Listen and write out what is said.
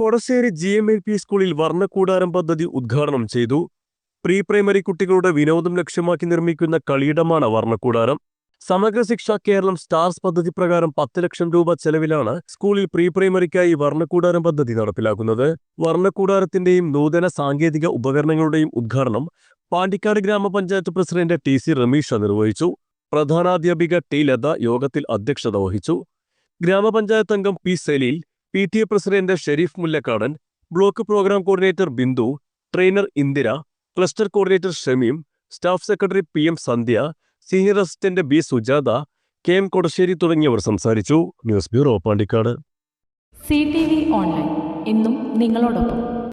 Kodassery G M L P സ്കൂളിൽ വർണക്കൂടാരം പദ്ധതി ഉദ്ഘാടനം ചെയ്തു. പ്രീ പ്രൈമറി കുട്ടികളുടെ വിനോദം ലക്ഷ്യമാക്കി നിർമ്മിക്കുന്ന കളിയിടമാണ് വർണക്കൂടാരം. സമഗ്ര ശിക്ഷ കേരളം സ്റ്റാർസ് പദ്ധതി പ്രകാരം പത്ത് ലക്ഷം രൂപ ചെലവിലാണ് സ്കൂളിൽ പ്രീ പ്രൈമറിക്കായി വർണക്കൂടാരം പദ്ധതി നടപ്പിലാക്കുന്നത്. വർണക്കൂടാരത്തിന്റെയും നൂതന സാങ്കേതിക ഉപകരണങ്ങളുടെയും ഉദ്ഘാടനം പാണ്ടിക്കാട് ഗ്രാമപഞ്ചായത്ത് പ്രസിഡന്റ് ടി സി റമീഷ നിർവഹിച്ചു. പ്രധാനാധ്യാപിക ടി ലത യോഗത്തിൽ അധ്യക്ഷത വഹിച്ചു. ഗ്രാമപഞ്ചായത്ത് അംഗം P Saleel P T A president Sherif Mullakkadan block programme coordinator Bindu trainer Indira cluster coordinator Shameem staff secretary P M Sandhya senior assistant B Sujatha K M Kodassery തുടങ്ങിയവർ സംസാരിച്ചു. News bureau Pandikkad. C T V online. എന്നും നിങ്ങളോടൊപ്പം.